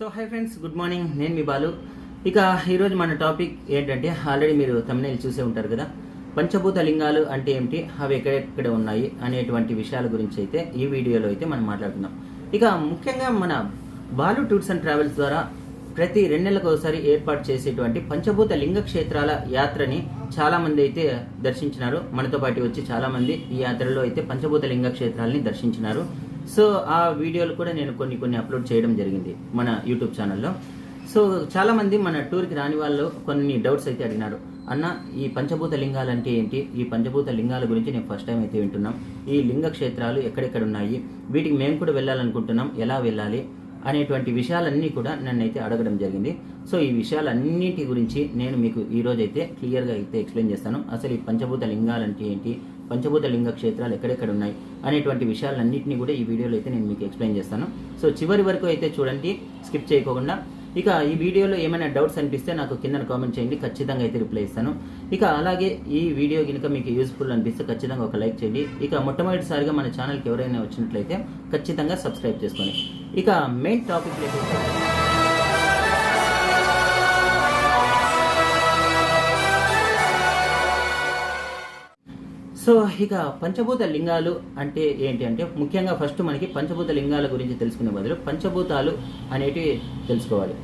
So hi friends good morning నేను మీ బాలు. ఇక ఈరోజు మన టాపిక్ ఏంటంటే ఆల్రెడీ మీరు తమిళ చూసే ఉంటారు కదా. పంచభూత లింగాలు అంటే ఏమిటి? అవి ఎక్కడెక్కడ ఉన్నాయి? అనేటువంటి విషయాల గురించి అయితే ఈ వీడియోలో అయితే మనం మాట్లాడుకుందాం. ఇక ముఖ్యంగా మన బాలు టూర్స్ అండ్ ట్రావెల్స్ ద్వారా ప్రతి రెండు నెలలకు ఒకసారి ఏర్పాటు చేసేటువంటి పంచభూత లింగ క్షేత్రాల యాత్రని చాలామంది అయితే దర్శించినారు. మనతో పాటు వచ్చి చాలామంది ఈ యాత్రలో అయితే పంచభూత లింగ క్షేత్రాలని దర్శించినారు. సో ఆ వీడియోలు కూడా నేను కొన్ని కొన్ని అప్లోడ్ చేయడం జరిగింది మన యూట్యూబ్ ఛానల్లో. సో చాలామంది మన టూర్కి రాని వాళ్ళు కొన్ని డౌట్స్ అయితే అడిగినారు. అన్న ఈ పంచభూత లింగాలు అంటే ఏంటి? ఈ పంచభూత లింగాల గురించి నేను ఫస్ట్ టైం అయితే వింటున్నాం. ఈ లింగ క్షేత్రాలు ఎక్కడెక్కడ ఉన్నాయి వీటికి మేము కూడా వెళ్ళాలనుకుంటున్నాం. ఎలా వెళ్ళాలి? అనేటువంటి విషయాలన్నీ కూడా నన్ను అయితే అడగడం జరిగింది. సో ఈ విషయాలన్నిటి గురించి నేను మీకు ఈరోజైతే క్లియర్గా అయితే ఎక్స్ప్లెయిన్ చేస్తాను. అసలు ఈ పంచభూత లింగాలు అంటే ఏంటి? పంచభూత లింగ క్షేత్రాలు ఎక్కడెక్కడ ఉన్నాయి అనేటువంటి విషయాలన్నింటినీ కూడా ఈ వీడియోలో అయితే నేను మీకు ఎక్స్ప్లెయిన్ చేస్తాను. సో చివరి వరకు అయితే చూడండి స్కిప్ చేయకోకుండా. ఇక ఈ వీడియోలో ఏమైనా డౌట్స్ అనిపిస్తే నాకు కింద కామెంట్ చేయండి ఖచ్చితంగా అయితే రిప్లై ఇస్తాను. ఇక అలాగే ఈ వీడియో కనుక మీకు యూస్ఫుల్ అనిపిస్తే ఖచ్చితంగా ఒక లైక్ చేయండి. ఇక మొట్టమొదటిసారిగా మన ఛానల్కి ఎవరైనా వచ్చినట్లయితే ఖచ్చితంగా సబ్స్క్రైబ్ చేసుకోండి. ఇక మెయిన్ టాపిక్ సో ఇక పంచభూత లింగాలు అంటే ఏంటి అంటే ముఖ్యంగా ఫస్ట్ మనకి పంచభూత లింగాల గురించి తెలుసుకునే బదులు పంచభూతాలు అనేటివి తెలుసుకోవాలి.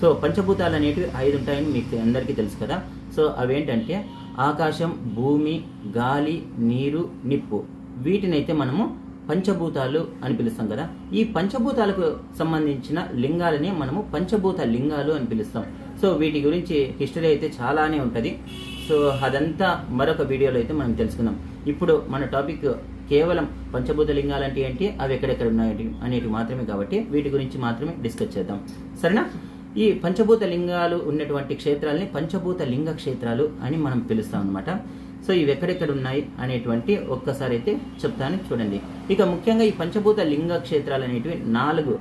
సో పంచభూతాలు అనేటివి ఐదు ఉంటాయని మీకు అందరికీ తెలుసు కదా. సో అవేంటంటే ఆకాశం భూమి గాలి నీరు నిప్పు. వీటినైతే మనము పంచభూతాలు అని పిలుస్తాం కదా. ఈ పంచభూతాలకు సంబంధించిన లింగాలని మనము పంచభూత లింగాలు అని పిలుస్తాం. సో వీటి గురించి హిస్టరీ అయితే చాలానే ఉంటుంది. సో అదంతా మరొక వీడియోలో అయితే మనం తెలుసుకుందాం. ఇప్పుడు మన టాపిక్ కేవలం పంచభూత లింగాలు అంటే ఏంటి? అవి ఎక్కడెక్కడ ఉన్నాయి అనేటివి మాత్రమే కాబట్టి వీటి గురించి మాత్రమే డిస్కస్ చేద్దాం. సరేనా? ఈ పంచభూత లింగాలు ఉన్నటువంటి క్షేత్రాలని పంచభూత లింగ క్షేత్రాలు అని మనం పిలుస్తాం అనమాట సో ఇవి ఎక్కడెక్కడ ఉన్నాయి అనేటువంటి ఒక్కసారి అయితే చెప్తాను చూడండి. ఇక ముఖ్యంగా ఈ పంచభూత లింగ క్షేత్రాలు అనేటివి నాలుగు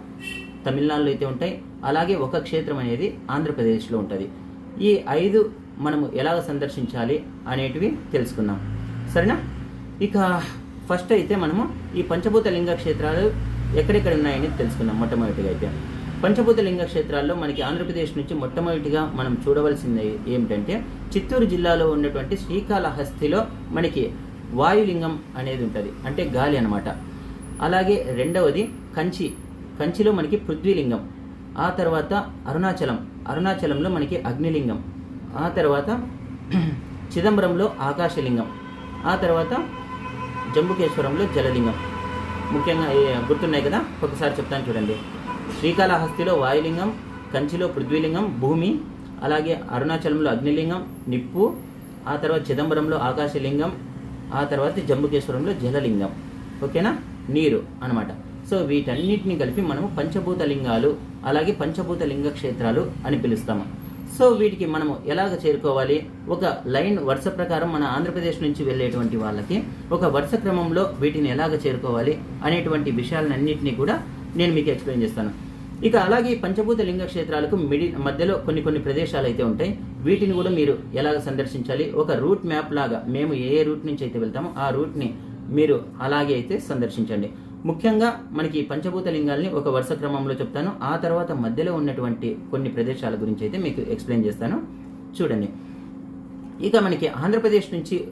తమిళనాడులో అయితే ఉంటాయి. అలాగే ఒక క్షేత్రం అనేది ఆంధ్రప్రదేశ్లో ఉంటుంది. ఈ ఐదు మనము ఎలాగ సందర్శించాలి అనేటివి తెలుసుకుందాం. సరేనా? ఇక ఫస్ట్ అయితే మనము ఈ పంచభూత లింగ క్షేత్రాలు ఎక్కడెక్కడ ఉన్నాయని తెలుసుకుందాం మొట్టమొదటిగా అయితే. పంచభూత లింగ క్షేత్రాల్లో మనకి ఆంధ్రప్రదేశ్ నుంచి మొట్టమొదటిగా మనం చూడవలసింది ఏమిటంటే చిత్తూరు జిల్లాలో ఉన్నటువంటి శ్రీకాళహస్తిలో మనకి వాయులింగం అనేది ఉంటుంది. అంటే గాలి అనమాట అలాగే రెండవది కంచి. కంచిలో మనకి పృథ్వీలింగం. ఆ తర్వాత అరుణాచలం. అరుణాచలంలో మనకి అగ్నిలింగం. ఆ తర్వాత చిదంబరంలో ఆకాశలింగం. ఆ తర్వాత జంబుకేశ్వరంలో జలలింగం. ముఖ్యంగా గుర్తున్నాయి కదా? ఒకసారి చెప్తాను చూడండి. శ్రీకాళహస్తిలో వాయులింగం కంచిలో పృథ్వీలింగం భూమి అలాగే అరుణాచలంలో అగ్నిలింగం నిప్పు ఆ తర్వాత చిదంబరంలో ఆకాశలింగం ఆ తర్వాత జంబుకేశ్వరంలో జలలింగం. ఓకేనా? నీరు అనమాట సో వీటన్నిటిని కలిపి మనము పంచభూత లింగాలు అలాగే పంచభూత లింగ క్షేత్రాలు అని పిలుస్తాము. సో వీటికి మనము ఎలాగ చేరుకోవాలి? ఒక లైన్ వరుస ప్రకారం మన ఆంధ్రప్రదేశ్ నుంచి వెళ్ళేటువంటి వాళ్ళకి ఒక వరుస క్రమంలో వీటిని ఎలాగ చేరుకోవాలి అనేటువంటి విషయాలన్నింటినీ కూడా నేను మీకు ఎక్స్ప్లెయిన్ చేస్తాను. ఇక అలాగే పంచభూత లింగ క్షేత్రాలకు మిడి మధ్యలో కొన్ని కొన్ని ప్రదేశాలు అయితే ఉంటాయి. వీటిని కూడా మీరు ఎలాగ సందర్శించాలి? ఒక రూట్ మ్యాప్ లాగా మేము ఏ ఏ రూట్ నుంచి అయితే వెళ్తామో ఆ రూట్ని మీరు అలాగే అయితే సందర్శించండి. ముఖ్యంగా మనకి పంచభూత లింగాల్ని ఒక వరుస క్రమంలో చెప్తాను. ఆ తర్వాత మధ్యలో ఉన్నటువంటి కొన్ని ప్రదేశాల గురించి అయితే మీకు ఎక్స్ప్లెయిన్ చేస్తాను. చూడండి. ఇక మనకి ఆంధ్రప్రదేశ్ నుంచి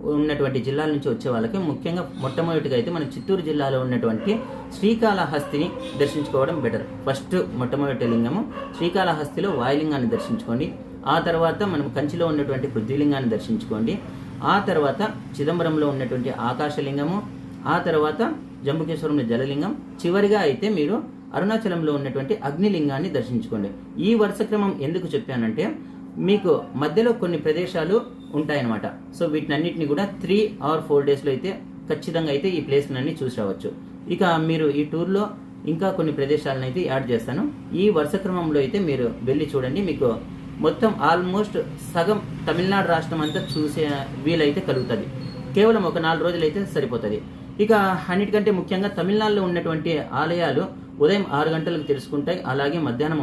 ఉన్నటువంటి జిల్లాల నుంచి వచ్చే వాళ్ళకి ముఖ్యంగా మొట్టమొదటిగా అయితే మన చిత్తూరు జిల్లాలో ఉన్నటువంటి శ్రీకాళహస్తిని దర్శించుకోవడం బెటర్ ఫస్ట్ మొట్టమొదటి లింగము శ్రీకాళహస్తిలో వాయులింగాన్ని దర్శించుకోండి. ఆ తర్వాత మనం కంచిలో ఉన్నటువంటి పృథ్వీలింగాన్ని దర్శించుకోండి. ఆ తర్వాత చిదంబరంలో ఉన్నటువంటి ఆకాశలింగము ఆ తర్వాత జంబుకేశ్వరంలో జలలింగం. చివరిగా అయితే మీరు అరుణాచలంలో ఉన్నటువంటి అగ్నిలింగాన్ని దర్శించుకోండి. ఈ వరుస క్రమం ఎందుకు చెప్పానంటే మీకు మధ్యలో కొన్ని ప్రదేశాలు ఉంటాయన్నమాట. సో వీటినన్నిటిని కూడా త్రీ ఆర్ ఫోర్ డేస్లో అయితే ఖచ్చితంగా అయితే ఈ ప్లేస్లన్నీ చూసి రావచ్చు. ఇక మీరు ఈ టూర్లో ఇంకా కొన్ని ప్రదేశాలను అయితే యాడ్ చేస్తాను. ఈ వరుస క్రమంలో అయితే మీరు వెళ్ళి చూడండి. మీకు మొత్తం ఆల్మోస్ట్ సగం తమిళనాడు రాష్ట్రం అంతా చూసే వీలైతే కలుగుతుంది. కేవలం ఒక నాలుగు రోజులైతే సరిపోతుంది. ఇక అన్నిటికంటే ముఖ్యంగా తమిళనాడులో ఉన్నటువంటి ఆలయాలు ఉదయం ఆరు గంటలకు తెలుసుకుంటాయి అలాగే మధ్యాహ్నం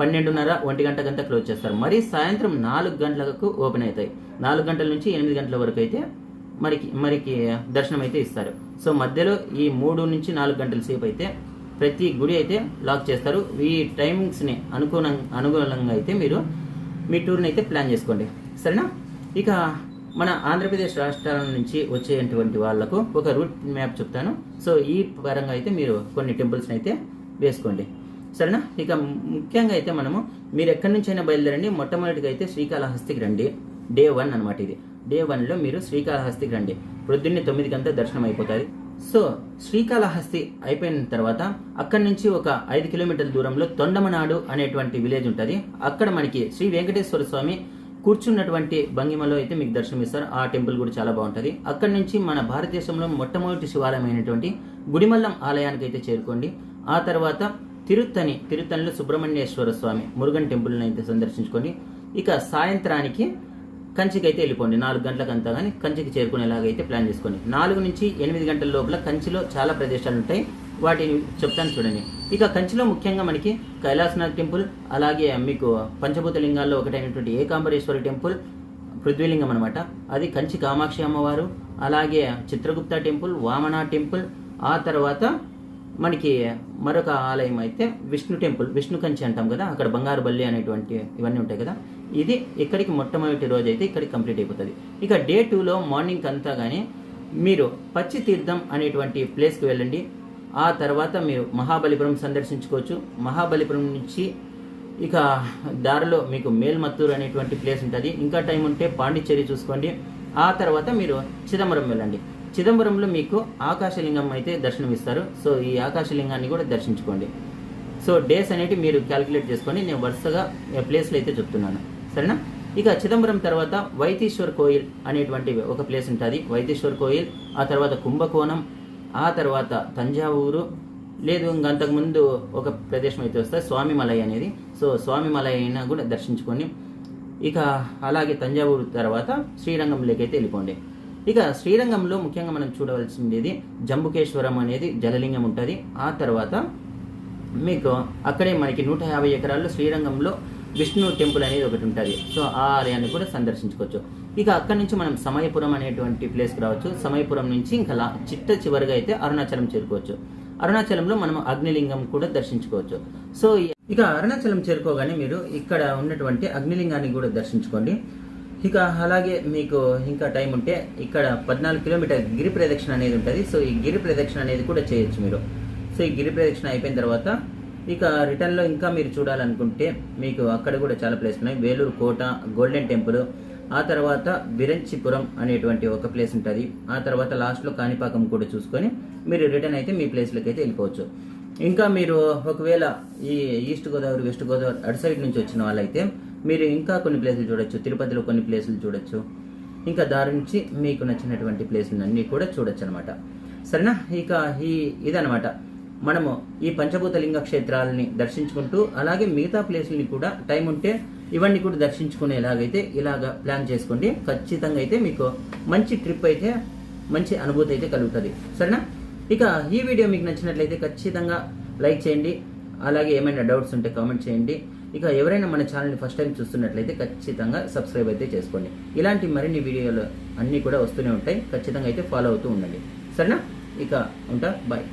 పన్నెండున్నర ఒంటి గంటకంతా క్లోజ్ చేస్తారు. మరి సాయంత్రం నాలుగు గంటలకు ఓపెన్ అవుతాయి. నాలుగు గంటల నుంచి ఎనిమిది గంటల వరకు అయితే మరికి మరికి దర్శనం అయితే ఇస్తారు. సో మధ్యలో ఈ మూడు నుంచి నాలుగు గంటల సేపు అయితే ప్రతి గుడి అయితే లాక్ చేస్తారు. ఈ టైమింగ్స్ని అనుకూలం అనుకూలంగా అయితే మీరు మీ టూర్ని అయితే ప్లాన్ చేసుకోండి. సరేనా? ఇక మన ఆంధ్రప్రదేశ్ రాష్ట్రాల నుంచి వచ్చేటువంటి వాళ్ళకు ఒక రూట్ మ్యాప్ చెప్తాను. సో ఈ పరంగా అయితే మీరు కొన్ని టెంపుల్స్ని అయితే వేసుకోండి. సరేనా? ఇక ముఖ్యంగా అయితే మనము మీరు ఎక్కడి నుంచి అయినా బయలుదేరండి. మొట్టమొదటిగా అయితే శ్రీకాళహస్తికి రండి. డే వన్ అనమాట ఇది. డే వన్లో మీరు శ్రీకాళహస్తికి రండి. ప్రొద్దున్నే తొమ్మిది గంటల దర్శనం అయిపోతుంది. సో శ్రీకాళహస్తి అయిపోయిన తర్వాత అక్కడి నుంచి ఒక ఐదు కిలోమీటర్ల దూరంలో తొండమనాడు అనేటువంటి విలేజ్ ఉంటుంది. అక్కడ మనకి శ్రీ వెంకటేశ్వర స్వామి కూర్చున్నటువంటి భంగిమలో అయితే మీకు దర్శనం ఇస్తారు. ఆ టెంపుల్ కూడా చాలా బాగుంటుంది. అక్కడి నుంచి మన భారతదేశంలో మొట్టమొదటి శివాలయమైనటువంటి గుడిమల్లం ఆలయానికి అయితే చేరుకోండి. ఆ తర్వాత తిరుత్తని తిరుత్తనిలో సుబ్రహ్మణ్యేశ్వర స్వామి మురుగన్ టెంపుల్ని అయితే సందర్శించుకొని ఇక సాయంత్రానికి కంచికి అయితే వెళ్ళిపోండి. నాలుగు గంటలకు అంతా కానీ కంచికి చేరుకునేలాగైతే ప్లాన్ చేసుకోండి. నాలుగు నుంచి ఎనిమిది గంటల లోపల కంచిలో చాలా ప్రదేశాలు ఉంటాయి. వాటిని చెప్తాను చూడండి. ఇక కంచిలో ముఖ్యంగా మనకి కైలాసనాథ్ టెంపుల్ అలాగే మీకు పంచభూత లింగాల్లో ఒకటైనటువంటి ఏకాంబరేశ్వరి టెంపుల్ పృథ్వీలింగం అనమాట అది కంచి కామాక్షి అమ్మవారు అలాగే చిత్రగుప్త టెంపుల్ వామన టెంపుల్ ఆ తర్వాత మనకి మరొక ఆలయం అయితే విష్ణు టెంపుల్ విష్ణు కంచి అంటాం కదా అక్కడ బంగారు బల్లి అనేటువంటి ఇవన్నీ ఉంటాయి కదా. ఇది ఇక్కడికి మొట్టమొదటి రోజు అయితే ఇక్కడికి కంప్లీట్ అయిపోతుంది. ఇక డే టూలో మార్నింగ్ అంతా కానీ మీరు పచ్చి తీర్థం అనేటువంటి ప్లేస్కి వెళ్ళండి. ఆ తర్వాత మీరు మహాబలిపురం సందర్శించుకోవచ్చు. మహాబలిపురం నుంచి ఇక దారిలో మీకు మేల్మత్తూరు అనేటువంటి ప్లేస్ ఉంటుంది. ఇంకా టైం ఉంటే పాండిచ్చేరి చూసుకోండి. ఆ తర్వాత మీరు చిదంబరం వెళ్ళండి. చిదంబరంలో మీకు ఆకాశలింగం అయితే దర్శనం ఇస్తారు సో ఈ ఆకాశలింగాన్ని కూడా దర్శించుకోండి. సో డేస్ అనేవి మీరు క్యాలిక్యులేట్ చేసుకొని నేను వరుసగా ప్లేస్లు అయితే చెప్తున్నాను. సరేనా? ఇక చిదంబరం తర్వాత వైతీశ్వర్ కోయిల్ అనేటువంటి ఒక ప్లేస్ ఉంటుంది. వైతీశ్వర్ కోయిల్ ఆ తర్వాత కుంభకోణం ఆ తర్వాత తంజావూరు లేదు ఇంకా అంతకుముందు ఒక ప్రదేశం అయితే వస్తుంది స్వామిమలై అనేది. సో స్వామిమలై అయినా కూడా దర్శించుకొని ఇక అలాగే తంజావూరు తర్వాత శ్రీరంగంలోకి అయితే వెళ్ళిపోండి. ఇక శ్రీరంగంలో ముఖ్యంగా మనం చూడవలసింది జంబుకేశ్వరం అనేది జలలింగం ఉంటుంది. ఆ తర్వాత మీకు అక్కడే మనకి నూట యాభై ఎకరాల్లో శ్రీరంగంలో విష్ణు టెంపుల్ అనేది ఒకటి ఉంటుంది. సో ఆ ఆలయాన్ని కూడా సందర్శించుకోవచ్చు. ఇక అక్కడి నుంచి మనం సమయపురం అనేటువంటి ప్లేస్కి రావచ్చు. సమయపురం నుంచి ఇంకా చిట్ట చివరిగా అయితే అరుణాచలం చేరుకోవచ్చు. అరుణాచలంలో మనం అగ్నిలింగం కూడా దర్శించుకోవచ్చు. సో ఇక అరుణాచలం చేరుకోగానే మీరు ఇక్కడ ఉన్నటువంటి అగ్నిలింగాన్ని కూడా దర్శించుకోండి. ఇక అలాగే మీకు ఇంకా టైం ఉంటే ఇక్కడ పద్నాలుగు కిలోమీటర్ గిరి ప్రదక్షిణ అనేది ఉంటుంది. సో ఈ గిరి ప్రదక్షిణ అనేది కూడా చేయొచ్చు మీరు. సో ఈ గిరి ప్రదక్షిణ అయిపోయిన తర్వాత ఇక రిటర్న్లో ఇంకా మీరు చూడాలనుకుంటే మీకు అక్కడ కూడా చాలా ప్లేస్ ఉన్నాయి. వేలూరు కోట గోల్డెన్ టెంపుల్ ఆ తర్వాత విరంచిపురం అనేటువంటి ఒక ప్లేస్ ఉంటుంది. ఆ తర్వాత లాస్ట్లో కాణిపాకం కూడా చూసుకొని మీరు రిటర్న్ అయితే మీ ప్లేస్లోకి అయితే వెళ్ళిపోవచ్చు. ఇంకా మీరు ఒకవేళ ఈ ఈస్ట్ గోదావరి వెస్ట్ గోదావరి అటు సైడ్ నుంచి వచ్చిన వాళ్ళైతే మీరు ఇంకా కొన్ని ప్లేసులు చూడొచ్చు. తిరుపతిలో కొన్ని ప్లేసులు చూడొచ్చు. ఇంకా దారి నుంచి మీకు నచ్చినటువంటి ప్లేసులు అన్నీ కూడా చూడొచ్చు అనమాట సరేనా? ఇక ఈ ఇదనమాట మనము ఈ పంచభూత లింగ క్షేత్రాలని దర్శించుకుంటూ అలాగే మిగతా ప్లేసులని కూడా టైం ఉంటే ఇవన్నీ కూడా దర్శించుకునేలాగైతే ఇలాగ ప్లాన్ చేసుకోండి. ఖచ్చితంగా అయితే మీకు మంచి ట్రిప్ అయితే మంచి అనుభూతి అయితే కలుగుతుంది. సరేనా? ఇక ఈ వీడియో మీకు నచ్చినట్లయితే ఖచ్చితంగా లైక్ చేయండి. అలాగే ఏమైనా డౌట్స్ ఉంటే కామెంట్ చేయండి. ఇక ఎవరైనా మన ఛానల్ని ఫస్ట్ టైం చూస్తున్నట్లయితే ఖచ్చితంగా సబ్స్క్రైబ్ అయితే చేసుకోండి. ఇలాంటి మరిన్ని వీడియోలు అన్నీ కూడా వస్తూనే ఉంటాయి. ఖచ్చితంగా అయితే ఫాలో అవుతూ ఉండండి. సరేనా? ఇక ఉంటా. బాయ్.